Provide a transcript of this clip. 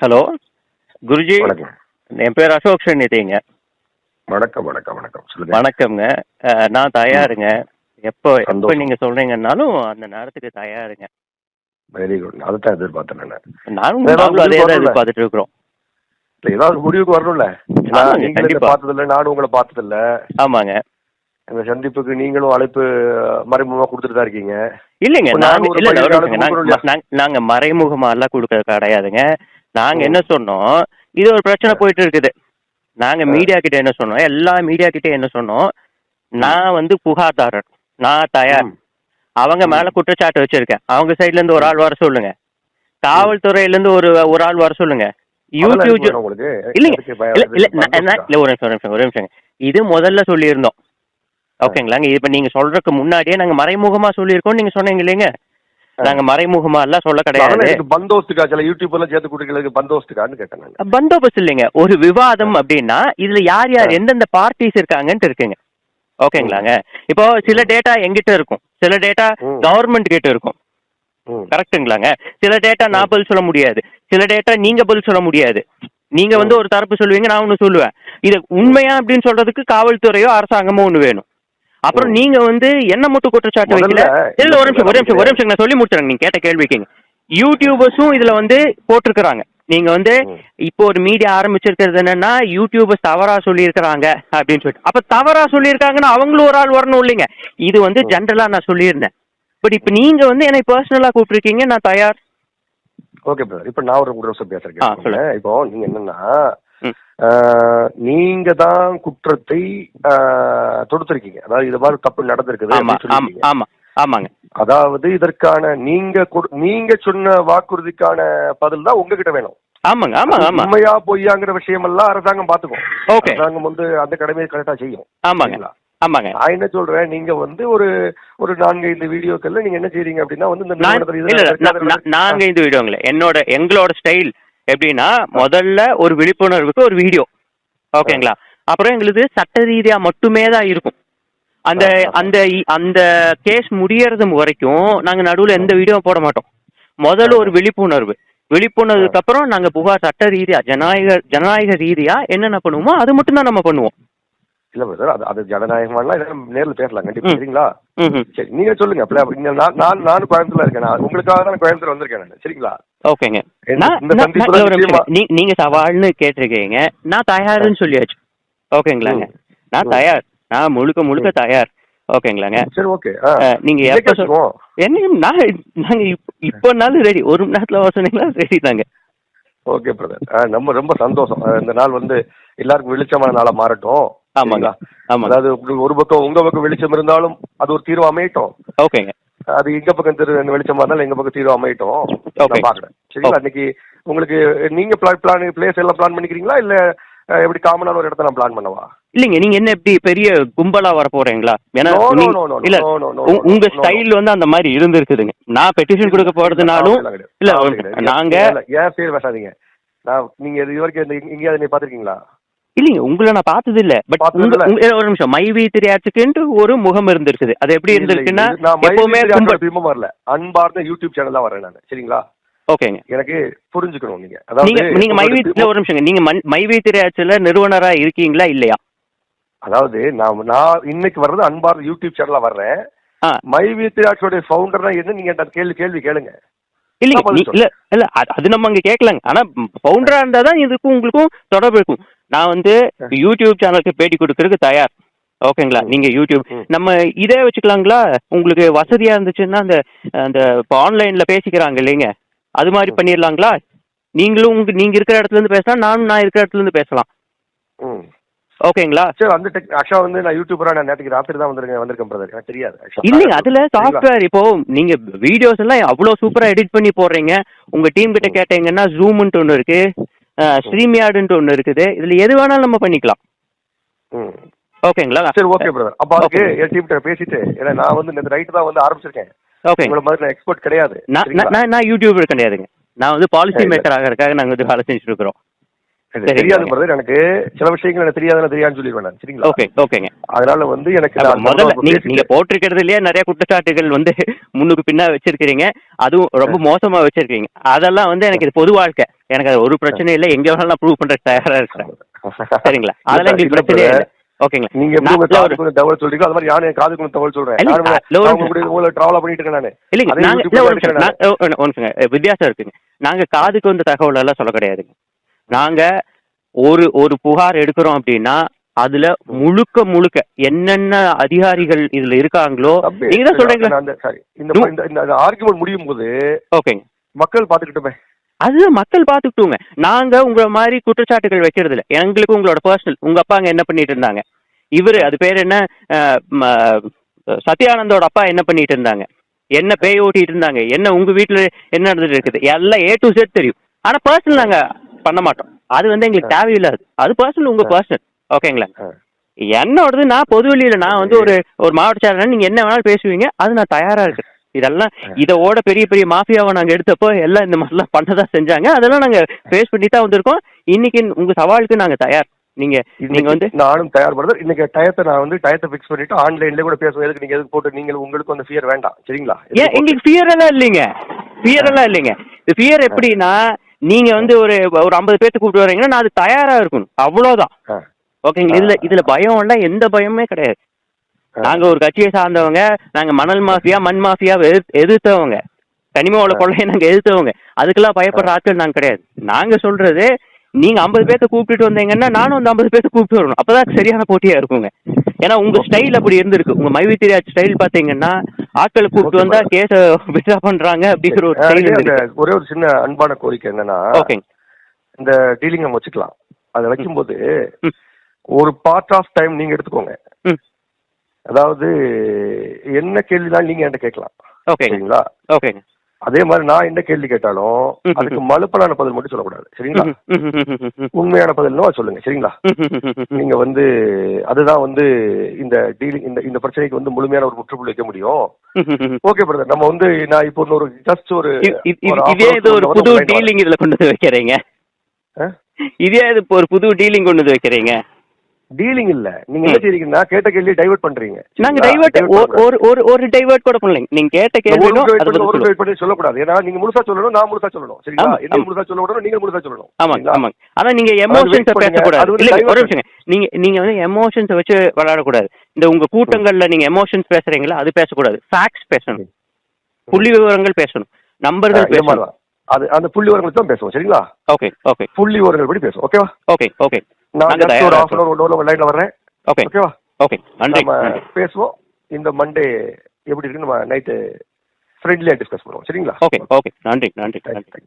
Hello Guruji வணக்கம். என் பேர் அசோக் சன்னிதிங்க வணக்கம் வணக்கம் வணக்கம். வணக்கம்ங்க. நான் தயாருங்க. எப்போ எப்போ. நீங்க சொல்றீங்கன்னாலும் அந்த நேரத்துக்கு தயாருங்க. வெரி குட் அதைத்தான் எதிர்பார்த்தேன் நான். நானும் அதே தான். எதிர்பார்த்துட்டு இருக்கிறோம் இல்ல ஏதாவது முடிவுக்கு வரணும்ல. பார்த்தது இல்ல நானும் உங்களை பார்த்தது இல்ல ஆமாங்க. இந்த சந்திப்புக்கு நீங்களும் அழைப்பு மறைமுகமா கொடுத்துட்டு தான் இருக்கீங்க. இல்லைங்க நாங்க மறைமுகமா எல்லாம் கொடுக்கறது கிடையாதுங்க. நாங்க. என்ன சொன்னோம்? இது ஒரு பிரச்சனை போயிட்டு இருக்குது நாங்க. மீடியா கிட்ட என்ன சொன்னோம்? எல்லா மீடியா கிட்ட என்ன சொன்னோம்? நான் வந்து புகார்தாரர். நான் தயார். அவங்க மேல குற்றச்சாட்டு வச்சிருக்கேன். அவங்க சைடுல இருந்து ஒரு ஆள் வர சொல்லுங்க. காவல்துறையில இருந்து ஒரு ஒரு ஆள் வர சொல்லுங்க. யூடியூப் இல்ல ஒரு நிமிஷம் ஒரு நிமிஷம் இது முதல்ல சொல்லியிருந்தோம். ஓகேங்களாங்க? இப்ப நீங்க சொல்றதுக்கு முன்னாடியே நாங்க மறைமுகமா சொல்லியிருக்கோம் நீங்க சொன்னீங்க இல்லைங்க? நாங்க மறைமுகமா எல்லாம் சொல்ல கிடையாது. பந்தோஸ்துக்கா சில யூடியூப் எல்லாம் சேர்த்து கொடுக்கறதுக்கு பந்தோஸ்துக்கான்னு கேட்டேன் பந்தோபஸ்து இல்லைங்க. ஒரு விவாதம் அப்படின்னா இதுல யார் யார். எந்தெந்த பார்ட்டிஸ் இருக்காங்கன்ட்டு இருக்குங்க. ஓகேங்களாங்க? இப்போ சில டேட்டா எங்கிட்ட இருக்கும். சில டேட்டா. கவர்மெண்ட் கிட்ட இருக்கும். ம். கரெக்ட்டுங்களாங்க? சில டேட்டா நான் பதில் சொல்ல முடியாது. சில டேட்டா நீங்க பதில் சொல்ல முடியாது. நீங்க வந்து ஒரு தரப்பு சொல்லுவீங்க நான் ஒன்று சொல்லுவேன். இது உண்மையா அப்படின்னு சொல்றதுக்கு காவல்துறையோ அரசாங்கமோ ஒன்று வேணும். அப்புறம். நீங்க வந்து என்ன மட்டும் குற்றச்சாட்டு வைக்கல? இல்ல ஒரு நிமிஷம் ஒரு நிமிஷம் ஒரு நிமிஷம் நான் சொல்லி முடிச்சிடுறேன். நீங்க கேட்ட கேள்விக்குங்க யூடியூபர்ஸும் இதுல வந்து போட்டிருக்கிறாங்க. நீங்க வந்து. இப்போ ஒரு மீடியா ஆரம்பிச்சிருக்கிறது என்னன்னா யூடியூபர்ஸ் தவறா சொல்லியிருக்கிறாங்க அப்படின்னு சொல்லிட்டு. அப்ப தவறா சொல்லியிருக்காங்கன்னா அவங்களும் ஒரு ஆள் வரணும் இல்லைங்க. இது வந்து ஜென்ரலா நான் சொல்லியிருந்தேன். பட் இப்போ நீங்க வந்து என்னை பர்சனலா கூப்பிட்டுருக்கீங்க நான் தயார். ஓகே பிரதர் இப்ப நான் ஒரு பேசுறேன். இப்போ நீங்க என்னன்னா நீங்க தான் குற்றத்தை தொடுத்திருக்கீங்க. அதாவது இது மாதிரி தப்பு நடந்திருக்குது ஆமா ஆமா. ஆமா ஆமாங்க. அதாவது இதற்கான நீங்க நீங்க சொன்ன வாக்குறுதிக்கான பதில் தான் உங்ககிட்ட வேணும். ஆமாங்க ஆமாங்க ஆமா உண்மையா பொய்யாங்கிற விஷயம் எல்லாம் அரசாங்கம் பாத்துக்கும் Okay. அரசாங்கம் வந்து அந்த கடமையை கரெக்டா செய்யும். ஆமாங்க சரிங்களா? ஆமாங்க. நான் என்ன சொல்றேன் நீங்க வந்து ஒரு ஒரு நான்கு ஐந்து வீடியோக்கள்ல நீங்க என்ன செய்றீங்க அப்படின்னா வந்து இந்த நான் நிறுவனத்துல இது இல்ல இல்ல, நடக்குது, நான்- அது நான்- நாங்க இந்த வீடியோங்களே. என்னோட எங்களோட ஸ்டைல் எப்படின்னா முதல்ல ஒரு விழிப்புணர்வுக்கு ஒரு வீடியோ ஓகேங்களா? அப்புறம் எங்களுக்கு சட்ட ரீதியா மட்டுமே தான் இருக்கும். அந்த. அந்த அந்த கேஸ் முடியறது வரைக்கும் நாங்க நடுவுல எந்த வீடியோ போட மாட்டோம். முதல்ல ஒரு விழிப்புணர்வு. விழிப்புணர்வுக்கு அப்புறம் நாங்க புகார் சட்ட ரீதியா ஜனநாயக ஜனநாயக ரீதியா என்னென்ன பண்ணுவோமோ அது மட்டும் தான் நம்ம பண்ணுவோம். இல்ல பிரதர் அது அது ஜனநாயகமாலாம் நேர்ல பேசலாம் கண்டிப்பா. சரிங்களா? சரி நீங்க சொல்லுங்க அப்படி நான் நான் நானும் கோயம்புத்தூர்ல இருக்கேன் நான் உங்களுக்காக தான் கோயம்புத்தூர் வந்திருக்கேன் நான் சரிங்களா? ஓகேங்க. நீங்க சவால்னு கேட்டிருக்கீங்க நான் தயாருன்னு சொல்லியாச்சு. ஓகேங்களாங்க. நான். தயார் நான் முழுக்க முழுக்க தயார். ஓகேங்களாங்க. சரி ஓகே. நீங்க எப்ப என்ன நான் நாங்க இப்ப- இப்போனாலும் ரெடி ஒரு மணி நேரத்துல சொன்னீங்களா ரெடி தாங்க. ஓகே பிரதர் நம்ம ரொம்ப சந்தோஷம். இந்த நாள் வந்து எல்லாருக்கும் வெளிச்சமான நாளா மாறட்டும். ஆமாங்க? ஆமாங்க. அதாவது உங்களுக்கு ஒரு பக்கம் உங்க பக்கம் வெளிச்சம் இருந்தாலும் அது ஒரு தீர்வு அமையட்டும். ஓகேங்க. அது எங்க பக்கம் திரு வெளிச்சமா இருந்தாலும் எங்க பக்கம் தீர்வு அமையட்டும். நான் பாக்குறேன் சரிங்களா? இன்னைக்கு உங்களுக்கு நீங்க பிளான் பிளான் பிளேஸ் எல்லாம் பிளான் பண்ணிக்கிறீங்களா? இல்ல எப்படி காமனான ஒரு இடத்த நான் பிளான் பண்ணவா? இல்லைங்க நீங்க என்ன எப்படி பெரிய கும்பலா வர போறீங்களா? ஏன்னா இல்ல உங்க-. ஸ்டைல் வந்து அந்த மாதிரி இருந்திருக்குதுங்க. நான் பெட்டிஷன் கொடுக்க போறதுனாலும். இல்ல. நாங்க ஏன் பேர் பேசாதீங்க. நான் நீங்க இது வரைக்கும் எங்கேயாவது நீ பாத்திருக்கீங்களா இல்லைங்க உங்களை நான் பார்த்தது இல்ல பட் ஒரு நிமிஷம். மைவி திரையாச்சுக்குன்ட்டு ஒரு முகம் இருந்திருக்குது. அது எப்படி இருந்திருக்குன்னா எப்பவுமே பிம்பம் வரல. அன்பார்ந்த யூடியூப் சேனல் தான் வரேன் நான். சரிங்களா? ஓகேங்க. எனக்கு புரிஞ்சுக்கணும் நீங்க. நீங்க நீங்க மைவி ஒரு நிமிஷங்க. நீங்க மைவி திரையாச்சுல நிறுவனரா இருக்கீங்களா இல்லையா? அதாவது நான் நான் இன்னைக்கு வர்றது அன்பார்ந்த யூடியூப் சேனலா வர்றேன். மைவி திராட்சோட ஃபவுண்டர் தான் என்ன? நீங்க கேள்வி கேள்வி கேளுங்க. இல்லைங்க இல்ல இல்ல அது- அது நம்ம அங்க கேட்கலாங்க. ஆனா பவுண்டரா இருந்தா தான் இதுக்கும் உங்களுக்கும் தொடர்பு இருக்கும். நான் வந்து யூடியூப் சேனலுக்கு பேட்டி கொடுக்கறதுக்கு தயார். ஓகேங்களா? நீங்க யூடியூப். நம்ம இதே வச்சுக்கலாங்களா? உங்களுக்கு வசதியா இருந்துச்சுன்னா அந்த அந்த இப்போ ஆன்லைன்ல பேசிக்கிறாங்க இல்லைங்க. அது மாதிரி பண்ணிடலாங்களா? நீங்களும் உங்க நீங்க இருக்கிற இடத்துல இருந்து பேசலாம் நானும் நான் இருக்கிற இடத்துல இருந்து பேசலாம். ஓகேங்களா? சரி அந்த டெக் ஆக்சுவலா வந்து நான் யூடியூபரா நான் நேற்றுக்கு ராத்திரி தான் வந்திருக்கேன் வந்திருக்கேன் பிரதர் எனக்கு தெரியாது. இல்லைங்க அதுல? சாஃப்ட்வேர் இப்போ நீங்க வீடியோஸ் எல்லாம் அவ்வளவு சூப்பரா எடிட் பண்ணி போடுறீங்க. உங்க டீம் கிட்ட கேட்டீங்கன்னா ஜூம்ன்ட்டு ஒன்று இருக்கு ஸ்ட்ரீம் யார்டுன்ட்டு ஒன்று இருக்குது. இதுல எது வேணாலும் நம்ம பண்ணிக்கலாம். ஓகேங்களா? சரி ஓகே பிரதர் அப்ப அதுக்கு. என் டீம் கிட்ட பேசிட்டு ஏன்னா நான் வந்து இந்த ரைட் தான் வந்து ஆரம்பிச்சிருக்கேன். ஓகே உங்களை மாதிரி நான் எக்ஸ்பர்ட் கிடையாது. நான்? நான் யூடியூபர் கிடையாதுங்க. நான் வந்து பாலிசி மேக்கர் ஆகிறதுக்காக நாங்க வந்து வேலை செஞ்சுட்டு இருக்கிறோம். தெரியாது பிரதர் எனக்கு சில விஷயங்கள் எனக்கு தெரியாதுன்னு தெரியாதுன்னு சொல்லிடுவேன் நான் சரிங்களா ஓகே ஓகேங்க அதனால வந்து எனக்கு முதல்ல நீங்க போட்டிருக்கிறதுலயே நிறைய குற்றச்சாட்டுகள் வந்து முன்னுக்கு பின்னா வச்சிருக்கிறீங்க அதுவும் ரொம்ப மோசமா வச்சிருக்கீங்க அதெல்லாம் வந்து எனக்கு இது பொது வாழ்க்கை எனக்கு அது ஒரு பிரச்சனை இல்லை எங்க வேணாலும் நான் ப்ரூவ் பண்றதுக்கு தயாரா இருக்கிறேன் சரிங்களா அதெல்லாம் எங்களுக்கு பிரச்சனையே. இல்லை ஓகேங்களா நீங்க எப்படி உங்க தகவல் சொல்றீங்களோ அது மாதிரி யாரும் என் காதுக்கு வந்து தகவல் சொல்றேன் உங்களை டிராவலா பண்ணிட்டு இருக்கேன் நானு இல்லைங்க நாங்க வித்தியாசம் இருக்குங்க நாங்க காதுக்கு வந்த தகவல் எல்லாம் சொல்ல கிடையாதுங்க நாங்க ஒரு ஒரு புகார் எடுக்கிறோம் அப்படின்னா அதுல முழுக்க முழுக்க என்னென்ன அதிகாரிகள் இதுல இருக்காங்களோ நீங்க தான் சொல்றீங்களா. இந்த ஆர்குமெண்ட் முடியும் போது ஓகேங்க. மக்கள் பாத்துக்கிட்டுமே அதுதான் மக்கள் பார்த்துக்கிட்டுங்க. நாங்க உங்க மாதிரி குற்றச்சாட்டுகள் வைக்கிறது இல்ல எங்களுக்கு உங்களோட பர்சனல் உங்க அப்பா அங்க என்ன பண்ணிட்டு இருந்தாங்க? இவரு அது பேர் என்ன? சத்யானந்தோட அப்பா என்ன பண்ணிட்டு இருந்தாங்க? என்ன பேய் ஓட்டிட்டு இருந்தாங்க? என்ன உங்க வீட்டுல என்ன நடந்துட்டு இருக்குது? எல்லாம் ஏ டு செட் தெரியும். ஆனா பர்சனல் நாங்க பண்ண மாட்டோம் அது வந்து எங்களுக்கு தேவையில்லாது. அது பர்சனல் உங்க பர்சனல் ஓகேங்களா. என்னோடது நான் பொதுவெளியில நான் வந்து ஒரு ஒரு மாவட்ட செயலாளர் நீங்க என்ன வேணாலும் பேசுவீங்க அது நான் தயாரா இருக்கேன். இதெல்லாம் இதோட பெரிய பெரிய மாஃபியாவை நாங்க எடுத்தப்போ எல்லாம் இந்த மாதிரிலாம் பண்ணதான் செஞ்சாங்க. அதெல்லாம் நாங்க ஃபேஸ் பண்ணி தான் வந்திருக்கோம். இன்னைக்கு உங்க சவாலுக்கு நாங்க தயார். நீங்க நீங்க வந்து நானும் தயார் பிரதர் இன்னைக்கு டயத்தை நான் வந்து டயத்தை ஃபிக்ஸ் பண்ணிட்டு ஆன்லைன்ல கூட பேசுவேன். எதுக்கு நீங்க எதுக்கு போட்டு நீங்க உங்களுக்கு அந்த ஃபியர் வேண்டாம். சரிங்களா? ஏன் எங்களுக்கு ஃபியர் எல்லாம் இல்லைங்க? ஃபியர் எல்லாம் இல்லைங்க. ஃபியர் எப்படின்னா நீங்க வந்து ஒரு ஒரு ஐம்பது பேர்த்து கூப்பிட்டு வரீங்கன்னா நான் அது தயாரா இருக்கணும். அவ்வளவுதான். ஓகேங்களா இதுல இதுல பயம் எல்லாம் எந்த பயமே கிடையாது. நாங்க ஒரு கட்சியை சார்ந்தவங்க நாங்க மணல் மாஃபியா மண் எதிர்த்து- எதிர்த்தவங்க. கனிம வள கொள்ளையை நாங்க எதிர்த்தவங்க. அதுக்கெல்லாம் பயப்படுற ஆட்கள் நாங்க கிடையாது. நாங்க சொல்றது நீங்க ஐம்பது பேர்த்த கூப்பிட்டுட்டு வந்தீங்கன்னா நானும் அந்த ஐம்பது பேர்த்த கூப்பிட்டு வரணும். அப்பதான் சரியான போட்டியா இருக்குங்க. ஏன்னா உங்க ஸ்டைல் அப்படி இருந்திருக்கு. உங்க மைவித்திரியா ஸ்டைல் பாத்தீங்கன்னா ஆட்களை கூப்பிட்டு வந்தா கேஸ வித்ரா பண்றாங்க அப்படிங்கிற ஒரு ஒரே ஒரு சின்ன அன்பான கோரிக்கை என்னன்னா இந்த டீலிங் நம்ம வச்சுக்கலாம். அதை வைக்கும்போது. ஒரு பார்ட் ஆஃப் டைம் நீங்க எடுத்துக்கோங்க. அதாவது என்ன கேள்வினாலும் நீங்க என்கிட்ட கேட்கலாம். ஓகேங்க. சரிங்களா? ஓகேங்க. அதே மாதிரி நான் என்ன கேள்வி கேட்டாலும் அதுக்கு மலுப்பலான பதில் மட்டும் சொல்லக்கூடாது. சரிங்களா? உண்மையான பதில்னு சொல்லுங்க. சரிங்களா? நீங்க வந்து அதுதான் வந்து இந்த டீலிங் இந்த இந்த பிரச்சனைக்கு வந்து முழுமையான ஒரு முற்றுப்புள்ளி வைக்க முடியும். ஓகே பிரதர் நம்ம வந்து நான் இப்போ இன்னொரு ஜஸ்ட் ஒரு ஒரு இதே இது ஒரு புது. டீலிங் இதுல கொண்டு வந்து வைக்கிறீங்க? இதே இது ஒரு புது டீலிங் கொண்டு வந்து வைக்கிறீங்க. டீலிங் இல்ல. நீங்க என்ன செய்றீங்கன்னா கேட்ட கேள்வி டைவர்ட் பண்றீங்க. நாங்க? டைவர்ட். ஒரு ஒரு ஒரு டைவர்ட் கூட பண்ணலைங்க நீங்க கேட்ட ஒரு பண்ணி, பதில் ஒரு wait பண்ணி சொல்லக்கூடாது ஏன்னா நீங்க முழுசா சொல்லணும் நான் முழுசா சொல்லணும். சரிங்களா? ஆமா, என்ன ஆமா. முழுசா சொல்ல விடணும் நீங்க முழுசா சொல்லணும். சரிங்களா? ஆமாங்க. ஆனா நீங்க எமோஷன்ஸ அது வந்து இல்ல ஒரு நிமிஷம் நீங்க நீங்க வந்து எமோஷன்ஸ வச்சு விளையாடக்கூடாது. இந்த உங்க கூட்டங்கள்ல நீங்க எமோஷன்ஸ் பேசுறீங்களா அது பேசக்கூடாது. ஃபேக்ட்ஸ் பேசணும். புள்ளி விவரங்கள் பேசணும். நம்பர்கள் பேசணும். அது அந்த புள்ளி விவரங்களுக்கு தான் பேசுவோம். சரிங்களா? Okay okay. புள்ளி விவரங்கள் படி பேசுவோம். ஓகேவா? Okay okay. நான் just ஒரு hour ஒன் ஹவர் லைன்ல வர்றேன். ஓகே ஓகேவா ஓகே நன்றி. பேசுவோம். இந்த மண்டே எப்படி இருக்குன்னு நம்ம நைட்டு டிஸ்கஸ் பண்ணுவோம். சரிங்களா? ஓகே ஓகே நன்றி. நன்றி. நன்றி.